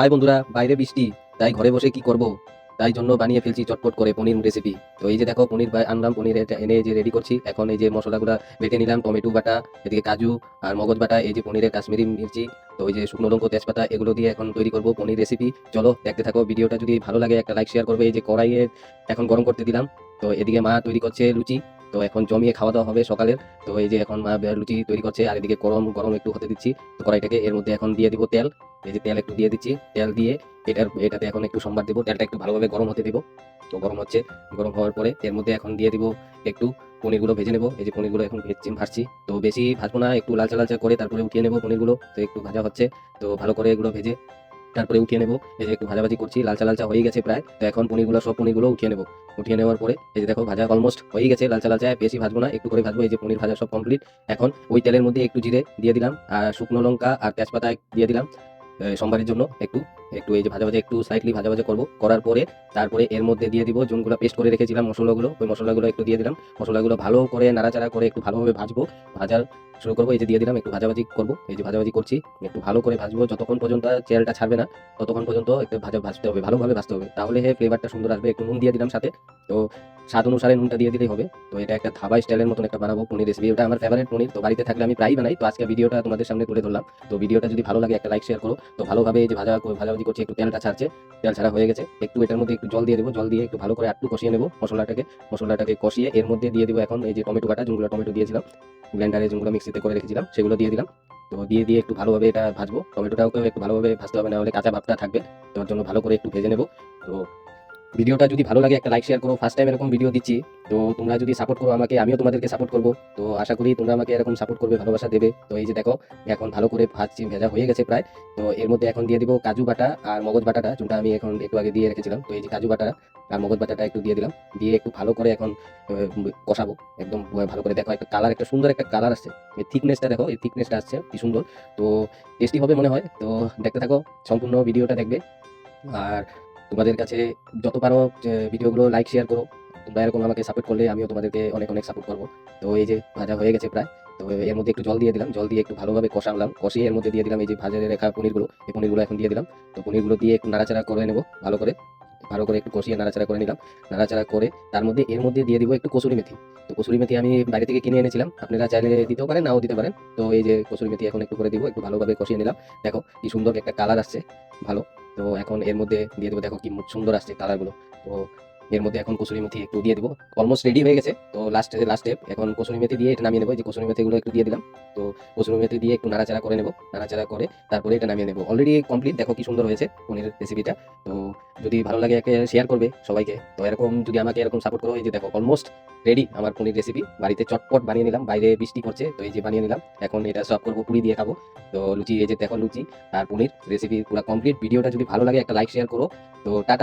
High বন্ধুরা, বাইরে বৃষ্টি, তাই ঘরে বসে কি করব? তাই জন্য বানিয়ে ফেলছি চটপট করে পনির রেসিপি তো এই যে দেখো, পনির বা- আনলাম, পনির এটা এনে যে রেডি করছি। এখন এই যে মশলাগুলো বেটে নিলাম, টমেটো বাটা, এদিকে কাজু আর মগজ বাটা, এই যে পনিরের কাশ্মীরি মির্চি, তো ওই যে শুকনো লঙ্কা, তেজপাতা, এগুলো দিয়ে এখন তৈরি করব পনির রেসিপি চলো দেখতে থাকো, ভিডিওটা যদি ভালো লাগে একটা লাইক শেয়ার করবে। এই যে কড়াইয়ে এখন গরম করতে দিলাম। তো এদিকে মা তৈরি করছে লুচি। তো এখন জমিয়ে খাওয়া দাওয়া হবে সকালের। তো এই যে এখন লুচি তৈরি করছে, আর এদিকে গরম গরম একটু হতে দিচ্ছি। তো কড়াইটাকে এর মধ্যে এখন দিয়ে দিব তেল। এই যে তেল একটু দিয়ে দিচ্ছি, তেল দিয়ে এটার, এটাতে এখন একটু সম্বার দিব। তেলটা একটু ভালোভাবে গরম হতে দিব। তো গরম হচ্ছে, গরম হওয়ার পরে এর মধ্যে এখন দিয়ে দিব একটু পনিরগুলো ভেজে নেব। এই যে পনিরগুলো এখন ভেজছি ভাজছি। তো বেশি ভাজবো না, একটু লালচা লালচা করে তারপরে উঠিয়ে নেব পনিরগুলো। তো একটু ভাজা হচ্ছে। তো ভালো করে এগুলো ভেজে তারপরে উঠিয়ে নেব। এই যে একটু ভাজাভাজি করছি, লালচা লালচা হয়ে গেছে প্রায়। তো এখন পনিরগুলো সব পনিরগুলো উঠিয়ে নেব। উঠিয়ে নেওয়ার পরে, এই যে দেখো, ভাজা অলমোস্ট হয়ে গেছে, লালচা লালচা, বেশি ভাজবো না, একটু করে ভাজবো। এই যে পনির ভাজা সব কমপ্লিট এখন ওই তেলের মধ্যে একটু জিরে দিয়ে দিলাম, আর শুকনো লঙ্কা আর তেজপাতা দিয়ে দিলাম সোমবারের জন্য একটু। একটু এই যে ভাজা ভাজা একটু স্লাইটলি ভাজা ভাজা করব। করার পরে তারপরে এর মধ্যে দিয়ে দিব যোনগুলো পেস্ট করে রেখেছিলাম মশলাগুলো। ওই মশলাগুলো একটু দিয়ে দিলাম। মশলাগুলো ভালো করে নাড়াচাড়া করে একটু ভালোভাবে ভাজবো। ভাজার শুরু করব, এই যে দিয়ে দিলাম, একটু ভাজাভাজি করব। এই যে ভাজাভাজি করছি, একটু ভালো করে ভাজবো। যতক্ষণ পর্যন্ত তেলটা ছাড়বে না, ততক্ষণ পর্যন্ত একটু ভাজা ভাজতে হবে, ভালোভাবে ভাজতে হবে। তাহলে ফ্লেভারটা সুন্দর আসবে। একটু নুন দিয়ে দিলাম সাথে। তো স্বাদ অনুসারে নুনটা দিয়ে দিলেই হবে। তো এটা একটা ধাবা স্টাইলের মতন একটা বানাবো পনির রেসিপি ওটা আমার ফেভারিট পনির। তো বাড়িতে থাকলে আমি প্রায় বানাই। তো আজকে ভিডিওটা তোমাদের সামনে তুলে ধরলাম। তো ভিডিওটা যদি ভালো লাগে একটা লাইক শেয়ার করো। তো ভালোভাবে এই যে ভাজা ভাজা ভাজাভাজি করছি, একটু তেলটা ছাড়ছে। তেল ছাড়া হয়ে গেছে। একটু এটার মধ্যে একটু জল দিয়ে দেবো। জল দিয়ে একটু ভালো করে একটু কষিয়ে নেব মশলাটাকে। মশলাটাকে কষিয়ে এর মধ্যে দিয়ে দেবো এখন এই যে টমেটো কাটা, যেগুলো টমেটো দিয়েছিলাম ব্লেন্ডারে যেগুলো মিক্সিতে করে রেখেছিলাম, সেগুলো দিয়ে দিলাম। তো দিয়ে দিয়ে একটু ভালোভাবে এটা ভাজবো। টমেটোটাও একটু ভালোভাবে ভাজতে হবে, না হলে কাঁচা ভাবটা থাকবে। তোর জন্য ভালো করে একটু ভেজে নেব। তো ভিডিওটা যদি ভালো লাগে, একটা লাইক শেয়ার করো। ফার্স্ট টাইম এরকম ভিডিও দিচ্ছি, তো তোমরা যদি সাপোর্ট করো আমাকে, আমিও তোমাদেরকে সাপোর্ট করব। তো আশা করি তোমরা আমাকে এরকম সাপোর্ট করবে, ভালোবাসা দেবে। তো এই যে দেখো, এখন ভালো করে ভাজছি, ভেজা হয়ে গেছে প্রায়। তো এর মধ্যে এখন দিয়ে দিব কাজু বাটা আর মগজ বাটাটা, যেটা আমি এখন একটু আগে দিয়ে রেখেছিলাম। তো এই যে কাজু বাটা আর মগজ বাটাটা একটু দিয়ে দিলাম। দিয়ে একটু ভালো করে এখন কষাবো। একদম ভালো করে দেখো, একটা কালার একটা সুন্দর একটা কালার আসছে। এই থিকনেসটা দেখো, এই থিকনেসটা আসছে, কি সুন্দর। তো টেস্টি হবে মনে হয়। তো দেখতে থাকো, সম্পূর্ণ ভিডিওটা দেখবে। আর তোমাদের কাছে যত পারো ভিডিওগুলো লাইক শেয়ার করো, তোমরা এরকম আমাকে সাপোর্ট করলে আমিও তোমাদেরকে অনেক অনেক সাপোর্ট করব। তো এই যে ভাজা হয়ে গেছে প্রায়, তো এর মধ্যে একটু জল দিয়ে দিলাম, জল দিয়ে একটু ভালোভাবে কষালাম, কষিয়ে এর মধ্যে দিয়ে দিলাম এই যে ভাজা রেখা পনিরগুলো, এই পনিরগুলো এখন দিয়ে দিলাম। তো পনিরগুলো দিয়ে একটু নাড়াচাড়া করে নেব, ভালো করে ভালো করে একটু কষিয়ে নাড়াচাড়া করে নিলাম। নাড়াচাড়া করে তার মধ্যে এর মধ্যে দিয়ে দিব একটু কসুরি মেথি। তো কসুরি মেথি আমি বাইরে থেকে কিনে এনেছিলাম, আপনারা চাইলে দিতেও পারেন, নাও দিতে পারেন। তো এই যে কসুরি মেথি এখন একটু করে দিব, একটু ভালোভাবে কষিয়ে নিলাম। দেখো কি সুন্দর একটা কালার আসছে, ভালো। তো এখন এর মধ্যে দিয়ে দেবো দেখো কি সুন্দর আসছে কালারগুলো তো এর মধ্যে এখন কসুরি মেথি একটু দিয়ে দেবো। অলমোস্ট রেডি হয়ে গেছে। তো লাস্টে লাস্ট স্টেপ এখন কসুরি মেথি দিয়ে এটা নামিয়ে নেব। যে কসুরি মেথিগুলো একটু দিয়ে দিলাম। তো কসুরি মেথি দিয়ে একটু নাড়াচাড়া করে নেব। নাড়াচাড়া করে তারপরে এটা নামিয়ে নেব। অলরেডি কমপ্লিট দেখো কি সুন্দর হয়েছে পনিরের রেসিপিটা তো যদি ভালো লাগে একে শেয়ার করবে সবাইকে। তো এরকম যদি আমাকে এরকম সাপোর্ট করো, এই যে দেখো অলমোস্ট রেডি আমার পনির রেসিপি বাড়িতে চটপট বানিয়ে নিলাম। বাইরে বৃষ্টি করছে তো এই যে বানিয়ে নিলাম। এখন এটা সব করব, পুরি দিয়ে খাব। তো লুচি, এই যে দেখো লুচি আর পনির রেসিপি পুরো কমপ্লিট ভিডিওটা যদি ভালো লাগে একটা লাইক শেয়ার করো। তো টাটা।